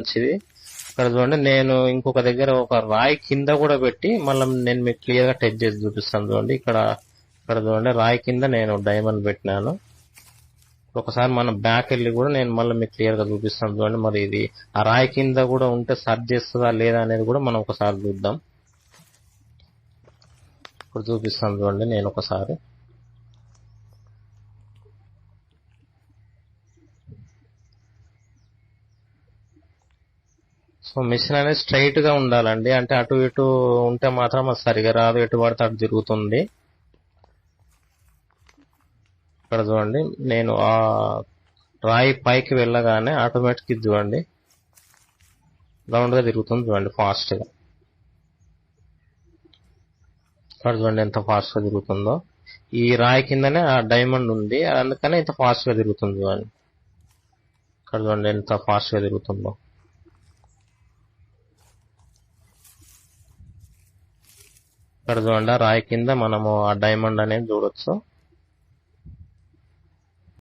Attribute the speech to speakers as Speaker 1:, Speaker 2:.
Speaker 1: మంచిది ఇక్కడ చూడండి నేను ఇంకొక దగ్గర ఒక రాయి కింద కూడా పెట్టి మళ్ళీ నేను మీకు క్లియర్గా టెస్ట్ చేసి చూపిస్తాను చూడండి. ఇక్కడ ఇక్కడ చూడండి రాయి కింద నేను డైమండ్ పెట్టినాను. ఒకసారి మనం బ్యాక్ వెళ్ళి కూడా నేను మళ్ళీ మీకు క్లియర్గా చూపిస్తాను చూడండి. మరి ఇది ఆ రాయి కింద కూడా ఉంటే సర్చ్ చేస్తుందా లేదా అనేది కూడా మనం ఒకసారి చూద్దాం. ఇప్పుడు చూపిస్తాను చూడండి నేను ఒకసారి. సో మిషన్ అనేది స్ట్రైట్గా ఉండాలండి. అంటే అటు ఇటు ఉంటే మాత్రం అది సరిగా రాదు. ఎటు పడితే అటు తిరుగుతుంది. ఇక్కడ చూడండి. నేను ఆ రాయి పైకి వెళ్ళగానే ఆటోమేటిక్ ఇది చూడండి. రౌండ్గా తిరుగుతుంది చూడండి ఫాస్ట్గా ఇక్కడ చూడండి ఎంత ఫాస్ట్గా తిరుగుతుందో. ఈ రాయి కిందనే ఆ డైమండ్ ఉంది. అందుకనే ఇంత ఫాస్ట్గా తిరుగుతుంది చూడండి. ఇక్కడ చూడండి ఎంత ఫాస్ట్గా తిరుగుతుందో. ఇక్కడ చూడండి రాయి కింద మనము ఆ డైమండ్ అనేది చూడొచ్చు.